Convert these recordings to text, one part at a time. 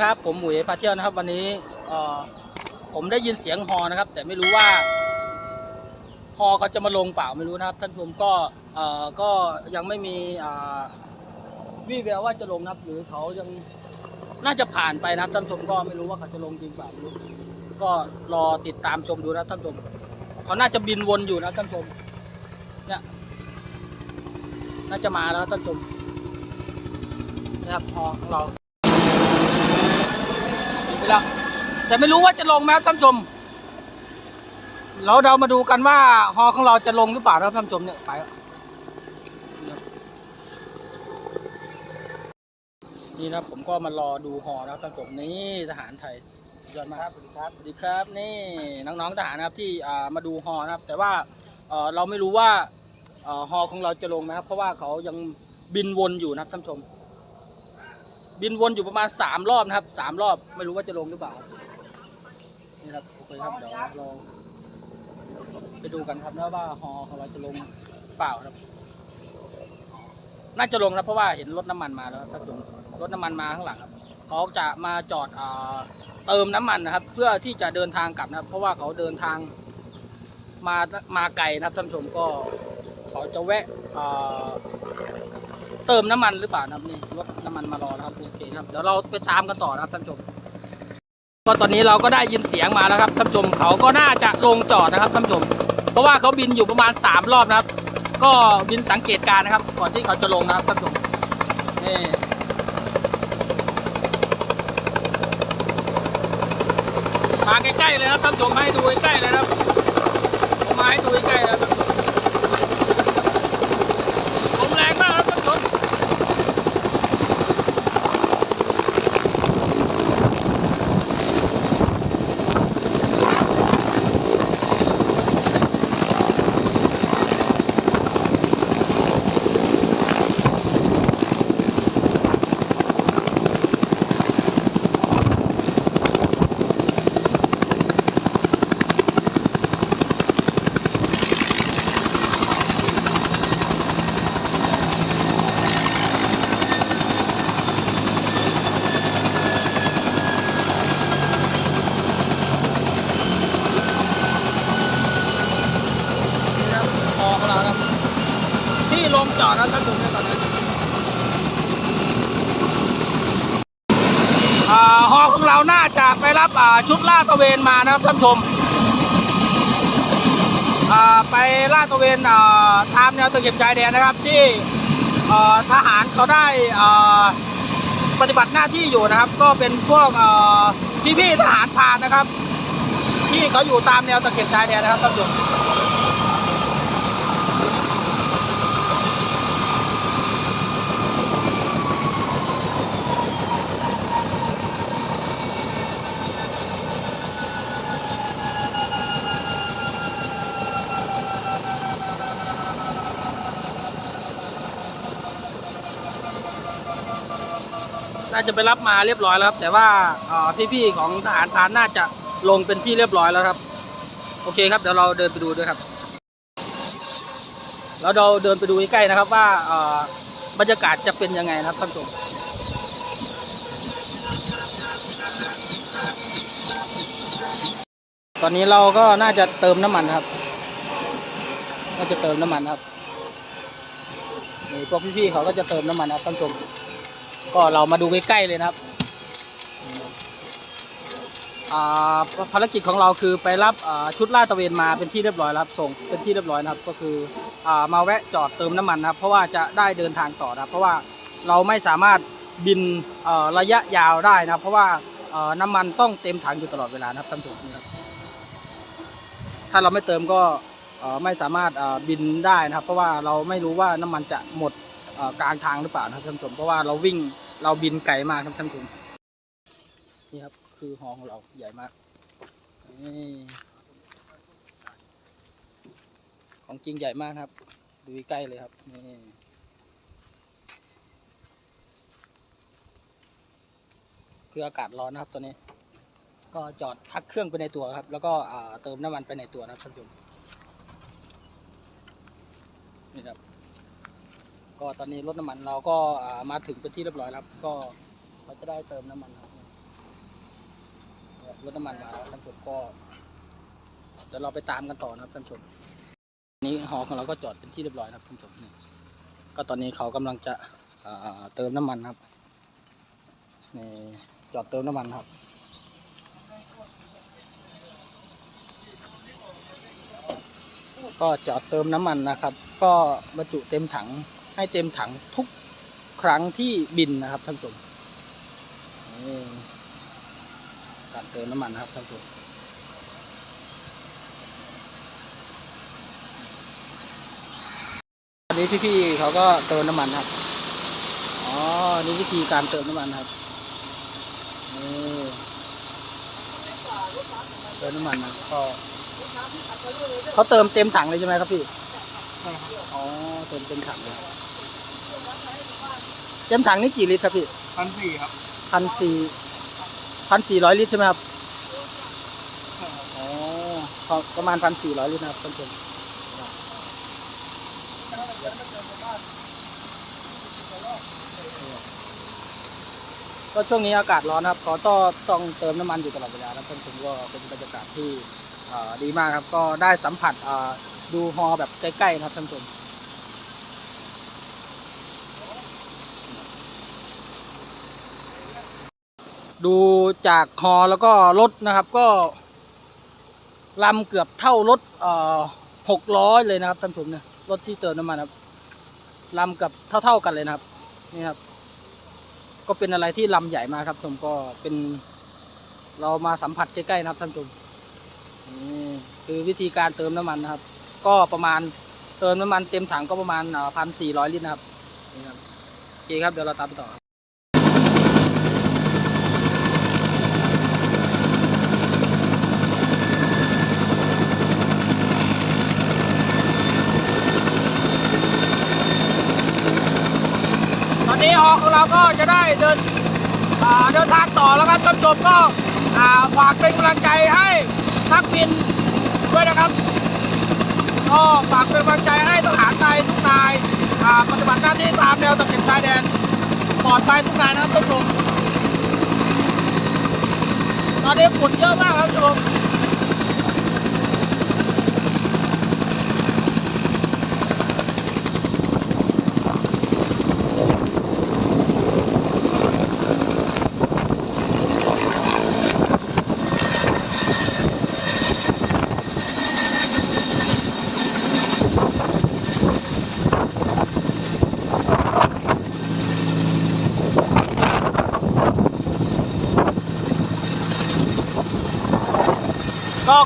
ครับ ผมหมุยพาเที่ยวนะครับ วันนี้ผมได้ยินเสียงฮอนะครับ แต่ไม่รู้ว่าฮอเขาจะมาลงเปล่าไม่รู้นะครับ ท่านผู้ชมก็ก็ยังไม่มีวี่แววว่าจะลงนะครับ หรือเขายังน่าจะผ่านไปนะครับท่านผู้ชมก็ไม่รู้ว่าเขาจะลงจริงเปล่าไม่รู้ก็รอติดตามชมดูนะท่านผู้ชมเขาน่าจะบินวนอยู่นะท่านผู้ชมเนี่ยน่าจะมาแล้วท่านผู้ชมนะครับฮอของเรา แล้วแต่ไม่รู้ว่าจะลงไหมครับท่านผู้ชมเราเรามาดูกันว่าฮอของเราจะลงหรือเปล่าครับท่านผู้ชมเนี่ยไปนี่นะครับผมก็มารอดูฮอนะครับท่านผู้ชมนี่ทหารไทยยอดมากครับสวัสดีครับสวัสดีครับ นี่น้องๆทหารนะครับที่มาดูฮอนะครับ แต่ว่าเราไม่รู้ว่าเอ่อฮอของเราจะลงไหมครับ เพราะว่าเขายังบินวนอยู่นะครับท่านผู้ชม บินวนอยู่ประมาณสามรอบนะครับสามรอบไม่รู้ว่าจะลงหรือเปล่านี่ครับโอเคครับเดี๋ยวเราไปดูกันครับนะว่าฮอของเราจะลงเปล่าครับ น่าจะลงนะเพราะว่าเห็นรถน้ำมันมาแล้วครับท่านผู้ชมรถน้ำมันมาข้างหลังครับเขาจะมาจอดอ่าเติมน้ำมันนะครับ เพื่อที่จะเดินทางกลับนะครับ เพราะว่าเขาเดินทางมามาไกลนะครับท่านผู้ชมก็เขาจะแวะ เติมน้ำมันหรือเปล่านะครับนี่รถน้ำมันมารอนะครับโอเคครับเดี๋ยวเราไปตามกันต่อนะครับท่านผู้ชมก็ตอนนี้เราก็ได้ยินเสียงมาแล้วครับท่านผู้ชมเขาก็น่าจะลงจอดนะครับท่านผู้ชม เพราะว่าเขาบินอยู่ประมาณสามรอบนะครับ ก็บินสังเกตการนะครับ ก่อนที่เขาจะลงนะครับท่านผู้ชมนี่มาใกล้ๆเลยครับท่านผู้ชมมาให้ดูใกล้เลยนะครับมาให้ดูใกล้เลยครับลมแรงมากครับท่านผู้ชม นี่นะครับฮอของเรานะครับที่ลงจอดนะครับท่านผู้ชมในตอนนี้อ่าฮอของเรา น่าจะไปรับชุดลาดตระเวนมานะครับท่านผู้ชมไปลาดตระเวนตามแนวตะเข็บชายแดนนะครับที่ทหารเขาได้ปฏิบัติหน้าที่อยู่นะครับ ก็เป็นพวกพี่ๆทหารพานนะครับ ที่เขาอยู่ตามแนวตะเข็บชายแดนนะครับท่านผู้ชม น่าจะไปรับมาเรียบร้อยแล้วครับ แต่ว่าพี่ๆของทหารพานน่าจะลงเป็นที่เรียบร้อยแล้วครับ โอเคครับเดี๋ยวเราเดินไปดูด้วยครับแล้วเราเดินไปดูใกล้ๆนะครับว่าบรรยากาศจะเป็นยังไงนะครับท่านผู้ชมตอนนี้เราก็น่าจะเติมน้ำมันครับ น่าจะเติมน้ำมันครับนี่พวกพี่ๆเขาก็จะเติมน้ำมันนะครับท่านผู้ชม ก็เรามาดูใกล้ๆเลยนะครับภารกิจของเราคือไปรับชุดลาดตระเวนมาเป็นที่เรียบร้อยครับส่งเป็นที่เรียบร้อยนะครับ ก็คืออมาแวะจอดเติมน้ำมันนะครับ เพราะว่าจะได้เดินทางต่อนะครับ เพราะว่าเราไม่สามารถบินระยะยาวได้นะครับ เพราะว่าน้ำมันต้องเต็มถังอยู่ตลอดเวลานะครับท่านผู้ชมครับถ้าเราไม่เติมก็ไม่สามารถบินได้นะครับ เพราะว่าเราไม่รู้ว่าน้ำมันจะหมด กลางทางหรือเปล่านะครับท่านผู้ชมเพราะว่าเราวิ่งเราบินไกลมากครับท่านผู้ชมนี่ครับคือหอของเราใหญ่มากนี่ของจริงใหญ่มากครับ ดูใกล้เลยครับนี่คืออากาศร้อนนะครับตอนนี้ ก็จอดพักเครื่องไปในตัวครับ แล้วก็เติมน้ำมันไปในตัวนะครับท่านผู้ชมนี่ครับ ก็ตอนนี้รถน้ำมันเราก็มาถึงเป็นที่เรียบร้อยแล้วครับก็เราจะได้เติมน้ำมันครับรถน้ำมันมาแล้วท่านผู้ชมก็เดี๋ยวเราไปตามกันต่อนะครับท่านผู้ชมนี้หอของเราก็จอดเป็นที่เรียบร้อยนะครับท่านผู้ชมก็ตอนนี้เขากำลังจะเติมน้ำมันครับนี่จอดเติมน้ำมันครับก็จอดเติมน้ำมันนะครับ ก็บรรจุเต็มถัง ให้เต็มถังทุกครั้งที่บินนะครับท่านผู้ชมนี่การเติมน้ำมันนะครับท่านผู้ชมอันนี้พี่ๆเขาก็เติมน้ำมันครับอ๋อนี่วิธีการเติมน้ำมันครับนี่เติมน้ำมันนะก็เขาเติมเต็มถังเลยใช่ไหมครับพี่ใช่ครับอ๋อเติมเต็มถังเลย เต็มถังนี่กี่ลิตรครับพี่พันสี่ครับพันสี่พันสี่ร้อยลิตรใช่ไหมครับใช่ครับอ๋อพอประมาณพันสี่ร้อยลิตรนะครับท่านผู้ชมก็ช่วงนี้อากาศร้อนนะครับก็ต้องต้องเติมน้ำมันอยู่ตลอดเวลานะท่านผู้ชมก็เป็นบรรยากาศที่เอ่อดีมากครับ ก็ได้สัมผัสเอ่อดูฮอแบบใกล้ๆนะครับท่านผู้ชม ดูจากฮอแล้วก็รถนะครับก็ลำเกือบเท่ารถเอ่อหกล้อเลยนะครับท่านผู้ชมเนี่ยรถที่เติมน้ำมันครับลำกับเท่า ๆกันเลยนะครับนี่ครับ ก็เป็นอะไรที่ลำใหญ่มากครับท่านผู้ชมก็เป็น เรามาสัมผัสใกล้ๆนะครับท่านผู้ชมนี่คือวิธีการเติมน้ำมันนะครับ ก็ประมาณเติมน้ำมันเต็มถังก็ประมาณพันสี่ร้อยลิตรนะครับนี่ครับโอเคครับเดี๋ยวเราตามไปต่อครับ ตอ นนี้ฮอของเราก็จะได้เดินเดินทางต่อแล้วครับท่านผู้ชมก็ฝากเป็นกำลังใจให้นักบินด้วยนะครับก็ฝากเป็นกำลังใจให้ทหารไทยทุกนายปฏิบัติหน้าที่ตามแนวตะเข็บชายแดนปลอดภัยทุกนายนะครับท่านผู้ชมตอนนี้ฝุ่นเยอะมากครับท่านผู้ชม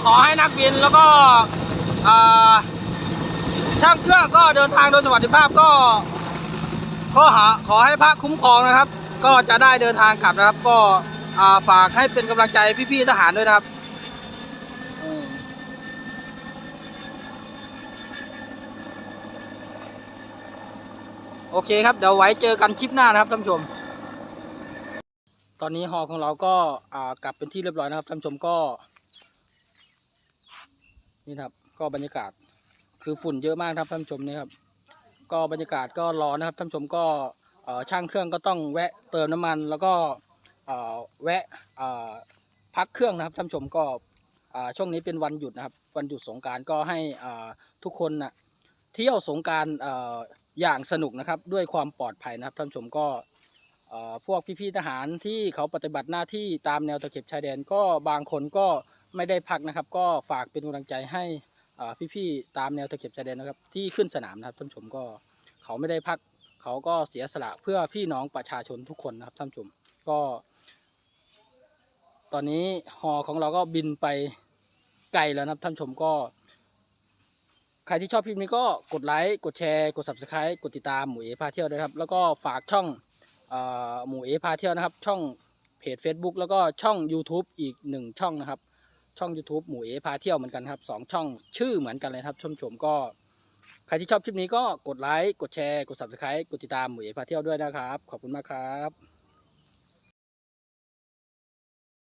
ขอให้นักบินแล้วก็ช่างเครื่องก็เดินทางโดยสวัสดิภาพก็ก็หาขอให้พระคุ้มครองนะครับ ก็จะได้เดินทางกลับนะครับ ก็ฝากให้เป็นกำลังใจพี่ๆทหารด้วยนะครับโอเคครับ เดี๋ยวไว้เจอกันคลิปหน้านะครับท่านผู้ชม ตอนนี้ฮอของเราก็ากลับเป็นที่เรียบร้อยนะครับท่านผู้ชมก็ นี่ครับ ก็บรรยากาศ คือฝุ่นเยอะมากครับท่านผู้ชมนี่ครับ ก็บรรยากาศก็ร้อนนะครับท่านผู้ชมก็ช่างเครื่องก็ต้องแวะเติมน้ำมัน แล้วก็แวะพักเครื่องนะครับท่านผู้ชมก็ช่วงนี้เป็นวันหยุดนะครับ วันหยุดสงการก็ให้ทุกคนนะเที่ยวสงการอย่างสนุกนะครับ ด้วยความปลอดภัยนะครับท่านผู้ชมก็พวกพี่ๆทหารที่เขาปฏิบัติหน้าที่ตามแนวตะเข็บชายแดนก็บางคนก็ ไม่ได้พักนะครับ ก็ฝากเป็นกำลังใจให้พี่ๆตามแนวตะเข็บชายแดนนะครับ ที่ขึ้นสนามนะครับท่านชมก็เขาไม่ได้พัก เขาก็เสียสละเพื่อพี่น้องประชาชนทุกคนนะครับท่านชมก็ ตอนนี้ฮอของเราก็บินไปไกลแล้วนะครับท่านชมก็ ใครที่ชอบคลิปนี้ก็กดไลค์กดแชร์กด subscribe กดติดตามหมูเอพาเที่ยวด้วยครับ แล้วก็ฝากช่องอหมูเอพาเที่ยวนะครับ ช่องเพจ Facebook แล้วก็ช่อง YouTube อีกหนึ่งช่องนะครับ ช่อง YouTube หมูเอพาเที่ยวเหมือนกันครับสองช่องชื่อเหมือนกันเลยครับชมชมก็ใครที่ชอบคลิปนี้ก็กดไลค์กดแชร์กด subscribe กดติดตามหมูเอพาเที่ยวด้วยนะครับ ขอบคุณมากครับ